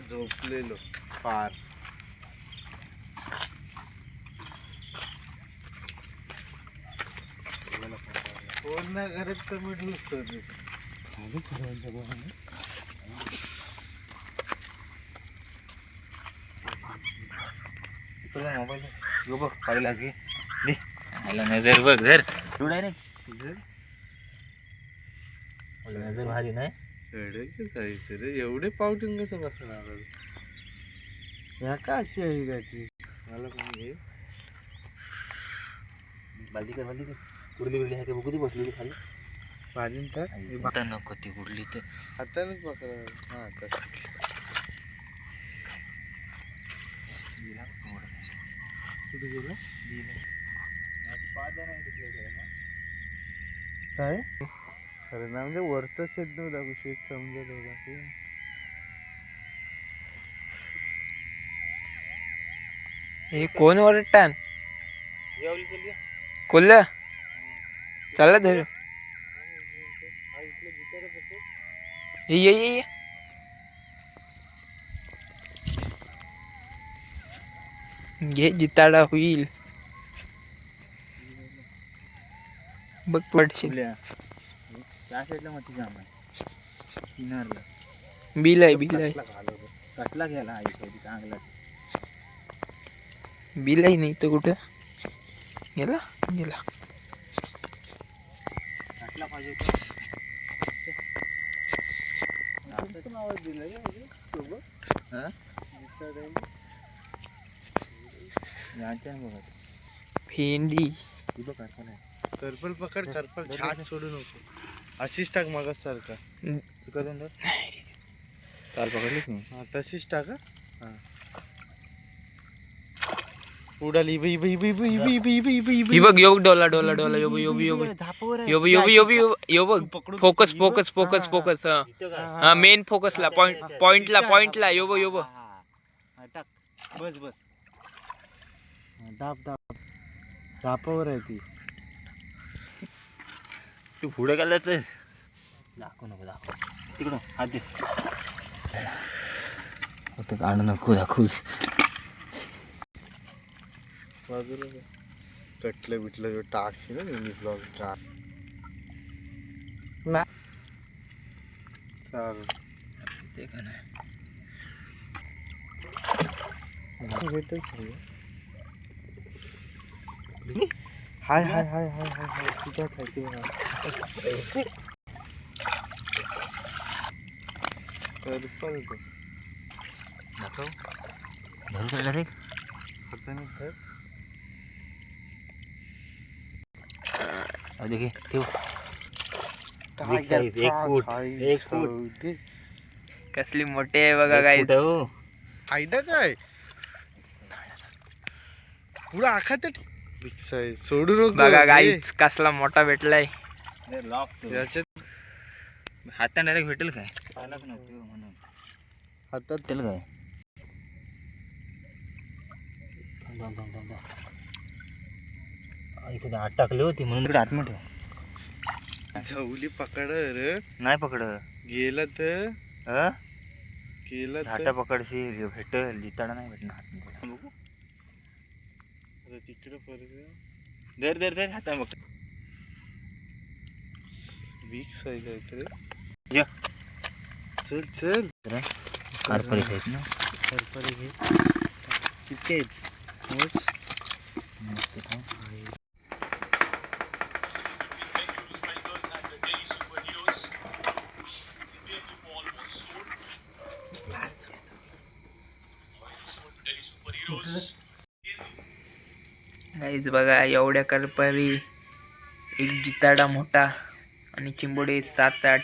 झोपलेलो. फार फोन नाही करत तर मी ढुसतो मोबाईल यो बघ पाहिला की? दे. आला नजर बघ धर तू डायरेक्ट नजर भारी नाही. एवढे जायचं रे. एवढे पावटिंग कसं बसणार या का अशी आहे त्याची मला पण घे. बालदी कर बालदी कर कुडली बिडली आहे का बघू ती बसलेली खाली भाजून टाक आता नको ती कुडली तर. हातानेच पकडा. हा तसं कुठे गेलं? काय? अरे ना म्हणजे वरचं शेत नव्हतं दाखवू शेत समजत होता की हे कोण ओरडतान कोल्ह चला धरू. ये ये ये ये. घे जिताडा होईल. बघ पडशील. त्या साईडला जाम आहे. किनारला. बिल आहे बिल आहे. कटला गेला आई कधी चांगला बिल आहे नाही तर कुठं? गेला? गेला. कटला पाहिजे आवाज दिला सोबत हा? भेंडी. करपल पकड करपल छाट सोडू नको. अशीच टाक मग सारखा. अंदाज काल पकडलीच नाही हा तशीच टाका हा. उडाली ही बघ यो डोला डोला डोला यो यो यो यो यो यो यो बघ. फोकस फोकस फोकस फोकस हा. मेन फोकसला पॉइंट पॉइंटला पॉइंटला यो यो बस बस. दाब दाब दापावर आहे ती. तू पुढे गेला तर. दाखव नको दाखव. तिकडं हात दे. फक्त काढ नको दाखवूस बाजूला. कटलं बिटलं जो टाकशी ना मी ब्लॉग कार चालेल ते का नाही. हाय हाय हाय हाय हाय हाय. तुझ्या खायची करपल तो दाखव. धरू तर डायरेक्ट हाताने धर अरे घे ठेव. एक फूट, एक फूट. कसली मोठी आहे बघा काय हो. फायदा काय? पुढं आखा तर बिग साईज सोडू नको. बघा गाईच कसला मोठा भेटलाय. लॉक याच्यात हाताने डायरेक्ट भेटेल काय? पाहिलाच नव्हती म्हणून. हातात भेटेल काय? इथे आत टाकली होती म्हणून. तिकडे आतमध्ये ठेव झवली पकड रे. नाही पकड. गेलं तर गेलं धाटा तर पकडशील भेटल जिताडा नाही भेटणार. आता तिकडे परत धर धर धर पकड बिग साईज आहे तर या. चल चल. कारपरीत आहेत ना. सरपरी घे किती आहेत? मोज. गाईज बघा एवढ्या करपरी एक जिताडा मोठा आणि चिंबोडे सात आठ.